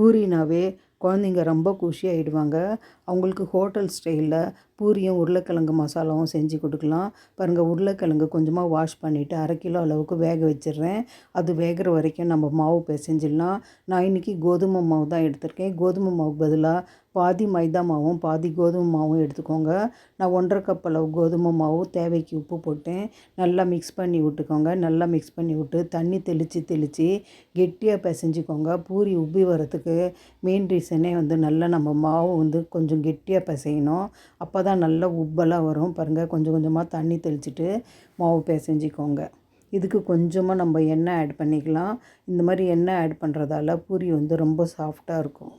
பூரினாவே குழந்தைங்க ரொம்ப குஷி ஆகிடுவாங்க அவங்களுக்கு ஹோட்டல் ஸ்டைலில் பூரியும் உருளைக்கிழங்கு மசாலாவும் செஞ்சு கொடுக்கலாம். பாருங்கள் உருளைக்கிழங்கு கொஞ்சமாக வாஷ் பண்ணிவிட்டு அரை கிலோ அளவுக்கு வேக வச்சிடுறேன். அது வேகிற வரைக்கும் நம்ம மாவு பிசைஞ்சிடலாம். நான் இன்றைக்கி கோதுமை மாவு தான் எடுத்திருக்கேன். கோதுமை மாவு பதிலாக பாதி மைதா மாவும் பாதி கோதுமை மாவும் எடுத்துக்கோங்க. நான் ஒன்றரை கப் அளவு கோதுமை மாவு தேவைக்கு உப்பு போட்டேன். நல்லா மிக்ஸ் பண்ணி விட்டுக்கோங்க. நல்லா மிக்ஸ் பண்ணி விட்டு தண்ணி தெளித்து தெளித்து கெட்டியாக பிசைஞ்சிக்கோங்க. பூரி உப்பி வரத்துக்கு மெயின் ரீசனே வந்து நல்லா நம்ம மாவு வந்து கொஞ்சம் கெட்டியாக பிசையணும். அப்போ தான் நல்லா உப்பெல்லாம் வரும். பாருங்கள் கொஞ்சம் கொஞ்சமாக தண்ணி தெளிச்சிட்டு மாவு பிசைஞ்சிக்கோங்க. இதுக்கு கொஞ்சமாக நம்ம எண்ணெய் ஆட் பண்ணிக்கலாம். இந்த மாதிரி எண்ணெய் ஆட் பண்ணுறதால பூரி வந்து ரொம்ப சாஃப்டாக இருக்கும்.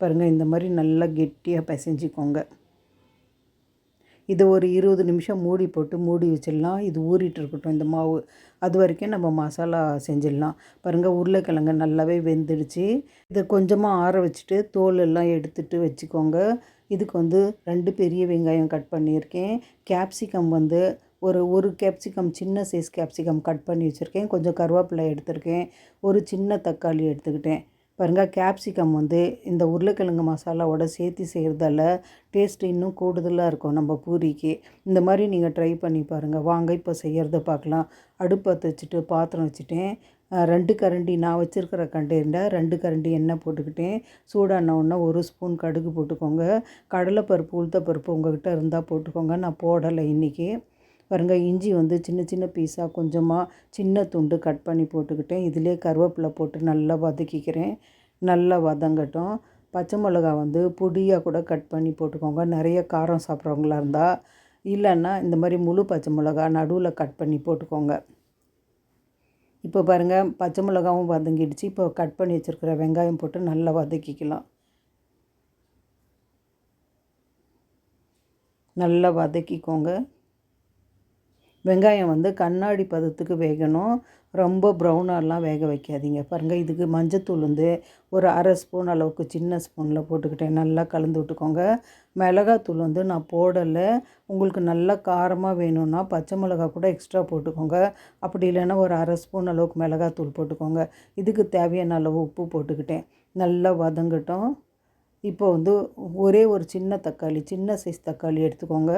பாருங்கள் இந்த மாதிரி நல்லா கெட்டியாக பிசைஞ்சிக்கோங்க. இதை ஒரு இருபது நிமிஷம் மூடி போட்டு மூடி வச்சிடலாம். இது ஊறிட்டு இருக்கட்டும் இந்த மாவு. அது வரைக்கும் நம்ம மசாலா செஞ்சிடலாம். பாருங்கள் உருளைக்கிழங்கு நல்லாவே வெந்துடுச்சு. இதை கொஞ்சமாக ஆற வச்சுட்டு தோல் எல்லாம் எடுத்துட்டு வச்சுக்கோங்க. இதுக்கு வந்து ரெண்டு பெரிய வெங்காயம் கட் பண்ணியிருக்கேன். கேப்சிகம் வந்து ஒரு ஒரு கேப்சிகம் சின்ன சைஸ் கேப்சிகம் கட் பண்ணி வச்சுருக்கேன். கொஞ்சம் கருவேப்பிலை எடுத்திருக்கேன். ஒரு சின்ன தக்காளி எடுத்துக்கிட்டேன். பாருங்கள் கேப்சிகம் வந்து இந்த உருளைக்கிழங்கு மசாலாவோட சேர்த்து செய்கிறதால டேஸ்ட் இன்னும் கூடுதலாக இருக்கும் நம்ம பூரிக்கு. இந்த மாதிரி நீங்கள் ட்ரை பண்ணி பாருங்கள் வாங்க இப்போ செய்கிறத பார்க்கலாம். அடுப்பை வச்சுட்டு பாத்திரம் வச்சுட்டேன். ரெண்டு கரண்டி நான் வச்சுருக்கிற கண்டெய்னரில் ரெண்டு கரண்டி எண்ணெய் போட்டுக்கிட்டேன். சூடான உடனே ஒரு ஸ்பூன் கடுகு போட்டுக்கோங்க. கடலைப்பருப்பு உளுத்தப்பருப்பு உங்கள்கிட்ட இருந்தால் போட்டுக்கோங்க. நான் போடலை இன்றைக்கி பாருங்கள் இஞ்சி வந்து சின்ன சின்ன பீஸாக கொஞ்சமாக சின்ன துண்டு கட் பண்ணி போட்டுக்கிட்டேன். இதிலே கருவேப்பிலை போட்டு நல்லா வதக்கிக்கிறேன். நல்லா வதங்கட்டும். பச்சை மிளகா வந்து பொடியாக கூட கட் பண்ணி போட்டுக்கோங்க. நிறைய காரம் சாப்பிட்றவங்களா இருந்தால் இல்லைன்னா இந்த மாதிரி முழு பச்சை மிளகா நடுவில் கட் பண்ணி போட்டுக்கோங்க. இப்போ பாருங்கள் பச்சை மிளகாவும் வதங்கிடுச்சு. இப்போ கட் பண்ணி வச்சுருக்கிற வெங்காயம் போட்டு நல்லா வதக்கிக்கலாம். நல்லா வதக்கிக்கோங்க. வெங்காயம் வந்து கண்ணாடி பதத்துக்கு வேகணும். ரொம்ப ப்ரௌனாலாம் வேக வைக்காதீங்க. பாருங்கள் இதுக்கு மஞ்சத்தூள் வந்து ஒரு அரை ஸ்பூன் அளவுக்கு சின்ன ஸ்பூனில் போட்டுக்கிட்டேன். நல்லா கலந்து விட்டுக்கோங்க. மிளகாத்தூள் வந்து நான் போடலை. உங்களுக்கு நல்லா காரமாக வேணும்னா பச்சை மிளகா கூட எக்ஸ்ட்ரா போட்டுக்கோங்க. அப்படி இல்லைன்னா ஒரு அரை ஸ்பூன் அளவுக்கு மிளகாத்தூள் போட்டுக்கோங்க. இதுக்கு தேவையான அளவு உப்பு போட்டுக்கிட்டேன். நல்லா வதங்கட்டும். இப்போ வந்து ஒரே ஒரு சின்ன தக்காளி சின்ன சைஸ் தக்காளி எடுத்துக்கோங்க.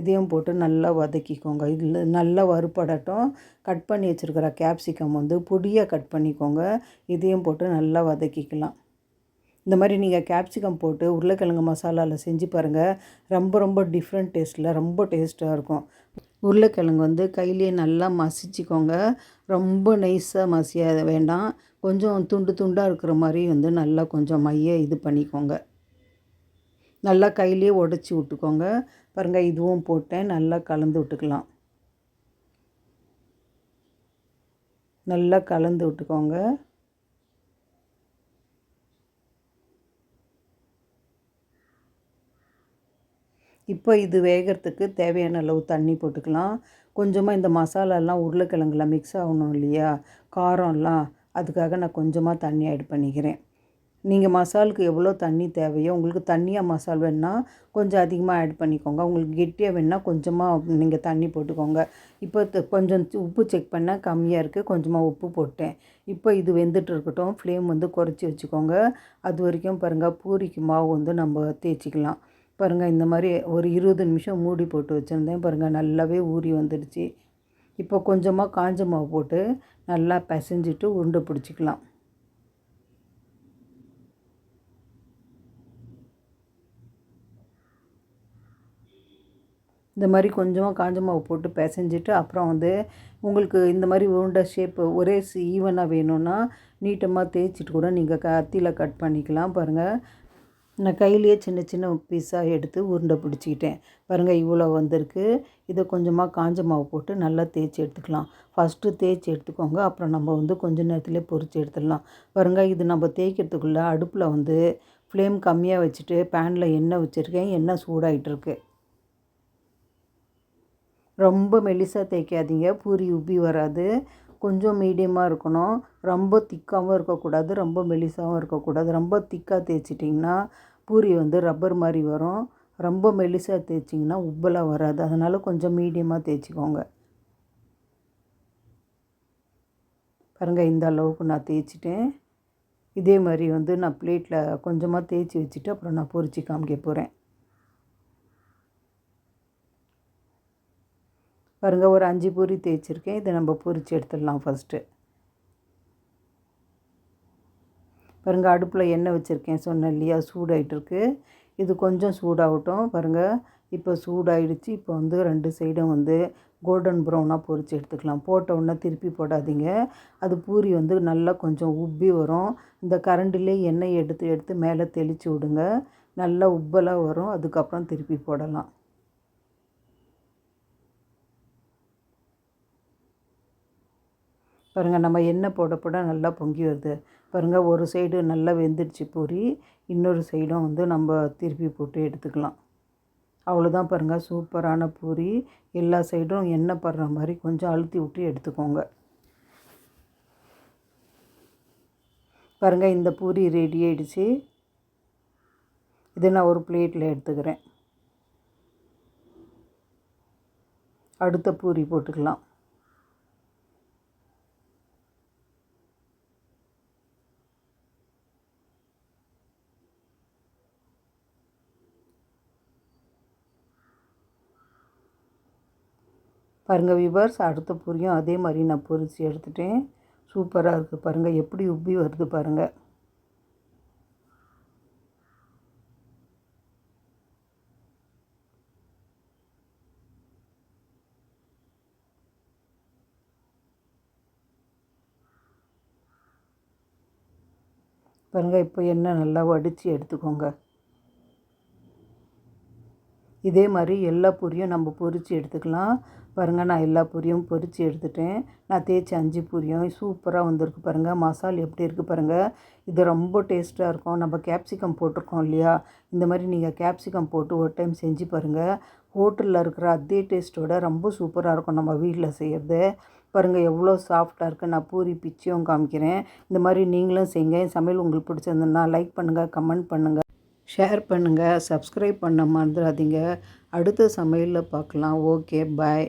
இதையும் போட்டு நல்லா வதக்கிக்கோங்க. இதில் நல்லா வறுபடட்டும். கட் பண்ணி வச்சுருக்கிற கேப்சிகம் வந்து பொடியாக கட் பண்ணிக்கோங்க. இதையும் போட்டு நல்லா வதக்கிக்கலாம். இந்த மாதிரி நீங்கள் கேப்சிகம் போட்டு உருளைக்கிழங்கு மசாலாவில் செஞ்சு பாருங்கள் ரொம்ப ரொம்ப டிஃப்ரெண்ட் டேஸ்ட்டில் ரொம்ப டேஸ்ட்டாக இருக்கும். உருளைக்கிழங்கு வந்து கையிலேயே நல்லா மசிச்சுக்கோங்க. ரொம்ப நைஸாக மசிய வேண்டாம். கொஞ்சம் துண்டு துண்டாக இருக்கிற மாதிரி வந்து நல்லா கொஞ்சம் மைய இது பண்ணிக்கோங்க. நல்லா கையிலே உடச்சி விட்டுக்கோங்க. பாருங்கள் இதுவும் போட்டேன். நல்லா கலந்து விட்டுக்கலாம். நல்லா கலந்து விட்டுக்கோங்க. இப்போ இது வேகிறதுக்கு தேவையான அளவு தண்ணி போட்டுக்கலாம். கொஞ்சமாக இந்த மசாலாலாம் உருளைக்கிழங்குலாம் மிக்ஸ் ஆகணும் இல்லையா? காரம்லாம் அதுக்காக நான் கொஞ்சமாக தண்ணி ஆட் பண்ணிக்கிறேன். நீங்கள் மசாலுக்கு எவ்வளோ தண்ணி தேவையோ உங்களுக்கு தண்ணியாக மசால் வேணுன்னா கொஞ்சம் அதிகமாக ஆட் பண்ணிக்கோங்க. உங்களுக்கு கெட்டியாக வேணுன்னா கொஞ்சமாக நீங்கள் தண்ணி போட்டுக்கோங்க. இப்போ கொஞ்சம் உப்பு செக் பண்ணால் கம்மியாக இருக்குது கொஞ்சமாக உப்பு போட்டேன். இப்போ இது வெந்துட்டு இருக்கட்டும். ஃப்ளேம் வந்து குறைச்சி வச்சுக்கோங்க. அது வரைக்கும் பாருங்கள் பூரிக்கு மாவு வந்து நம்ம தேய்ச்சிக்கலாம். பாருங்கள் இந்த மாதிரி ஒரு இருபது நிமிஷம் மூடி போட்டு வச்சுருந்தேன். பாருங்கள் நல்லாவே ஊறி வந்துடுச்சு. இப்போ கொஞ்சமாக காஞ்ச மாவு போட்டு நல்லா பிசைஞ்சிட்டு உருண்டை பிடிச்சிக்கலாம். இந்த மாதிரி கொஞ்சமாக காஞ்ச மாவு போட்டு பிசைஞ்சிட்டு அப்புறம் வந்து உங்களுக்கு இந்த மாதிரி உருண்டை ஷேப்பு ஒரே ஈவனாக வேணும்னா நீட்டமாக தேய்ச்சிட்டு கூட நீங்கள் கத்தியில் கட் பண்ணிக்கலாம். பாருங்கள் நான் கையிலேயே சின்ன சின்ன பீஸாக எடுத்து உருண்டை பிடிச்சிக்கிட்டேன். பாருங்கள் இவ்வளோ வந்திருக்கு. இதை கொஞ்சமாக காஞ்ச மாவு போட்டு நல்லா தேய்ச்சி எடுத்துக்கலாம். ஃபஸ்ட்டு தேய்ச்சி எடுத்துக்கோங்க. அப்புறம் நம்ம வந்து கொஞ்ச நேரத்துலேயே பொரித்து எடுத்துடலாம். பாருங்கள் இது நம்ம தேய்க்கிறதுக்குள்ளே அடுப்பில் வந்து ஃப்ளேம் கம்மியாக வச்சுட்டு பேனில் எண்ணெய் வச்சுருக்கேன். எண்ணெய் சூடாகிட்டு இருக்குது ரொம்ப மெலிசாக தேய்க்காதீங்க. பூரி உப்பி வராது. கொஞ்சம் மீடியமாக இருக்கணும். ரொம்ப திக்காகவும் இருக்கக்கூடாது. ரொம்ப மெலிசாகவும் இருக்கக்கூடாது. ரொம்ப திக்காக தேய்ச்சிட்டிங்கன்னா பூரி வந்து ரப்பர் மாதிரி வரும். ரொம்ப மெலிசாக தேய்ச்சிங்கன்னா உப்பலாக வராது. அதனால் கொஞ்சம் மீடியமாக தேய்ச்சிக்கோங்க. பாருங்கள் இந்த அளவுக்கு நான் தேய்ச்சிட்டேன். இதே மாதிரி வந்து நான் பிளேட்டில் கொஞ்சமாக தேய்ச்சி வச்சுட்டு அப்புறம் நான் பொரிச்சு காமிக்க போகிறேன் பாருங்கள் ஒரு அஞ்சு பூரி தேய்ச்சிருக்கேன். இதை நம்ம பொரித்து எடுத்துடலாம் ஃபஸ்ட்டு பாருங்கள் அடுப்பில் எண்ணெய் வச்சுருக்கேன். சொன்னேன் இல்லையா சூடாயிட்டுருக்கு. இது கொஞ்சம் சூடாகட்டும். பாருங்கள் இப்போ சூடாயிடுச்சு. இப்போ வந்து ரெண்டு சைடும் வந்து கோல்டன் ப்ரௌனாக பொரிச்சு எடுத்துக்கலாம். போட்ட உடனே திருப்பி போடாதீங்க. அது பூரி வந்து நல்லா கொஞ்சம் உப்பி வரும். இந்த கரண்டிலே எண்ணெய் எடுத்து எடுத்து மேலே தெளித்து விடுங்க. நல்லா உப்பலாக வரும். அதுக்கப்புறம் திருப்பி போடலாம். பாருங்கள் நம்ம எண்ணெய் போட போட நல்லா பொங்கி வருது. பாருங்கள் ஒரு சைடு நல்லா வெந்துடுச்சு பூரி இன்னொரு சைடும் வந்து நம்ம திருப்பி போட்டு எடுத்துக்கலாம். அவ்வளோதான் பாருங்கள் சூப்பரான பூரி. எல்லா சைடும் எண்ணெய் படுற மாதிரி கொஞ்சம் அழுத்தி விட்டு எடுத்துக்கோங்க. பாருங்கள் இந்த பூரி ரெடி ஆகிடுச்சு இதை நான் ஒரு பிளேட்டில் எடுத்துக்கிறேன். அடுத்த பூரி போட்டுக்கலாம். பாருங்கள் விவர்ஸ் அடுத்த பூரியும் அதே மாதிரி நான் பொரித்து எடுத்துட்டேன். சூப்பராக இருக்குது பாருங்கள் எப்படி உப்பி வருது பாருங்கள் பாருங்கள் இப்போ எண்ணெய் நல்லா வடித்து எடுத்துக்கோங்க. இதே மாதிரி எல்லா பூரியும் நம்ம பொரித்து எடுத்துக்கலாம். பாருங்கள் நான் எல்லா பூரியும் பொரித்து எடுத்துட்டேன். நான் தேய்ச்சி அஞ்சு பூரியும் சூப்பராக வந்திருக்கு பாருங்கள் மசால் எப்படி இருக்குது பாருங்கள் இது ரொம்ப டேஸ்ட்டாக இருக்கும். நம்ம கேப்சிகம் போட்டிருக்கோம் இல்லையா? இந்த மாதிரி நீங்கள் கேப்சிகம் போட்டு ஒரு டைம் செஞ்சு பாருங்கள் ஹோட்டலில் இருக்கிற அதே டேஸ்ட்டோட ரொம்ப சூப்பராக இருக்கும் நம்ம வீட்டில் செய்கிறது பாருங்கள் எவ்வளோ சாஃப்டாக இருக்குது நான் பூரி பிச்சியும் காமிக்கிறேன். இந்த மாதிரி நீங்களும் செய்யுங்க. என் சமையல் உங்களுக்கு பிடிச்சிருந்ததுன்னா லைக் பண்ணுங்கள் கமெண்ட் பண்ணுங்கள் ஷேர் பண்ணுங்கள் சப்ஸ்கிரைப் பண்ண மறந்துடாதீங்க. அடுத்த சமையலில் பார்க்கலாம். Okay bye.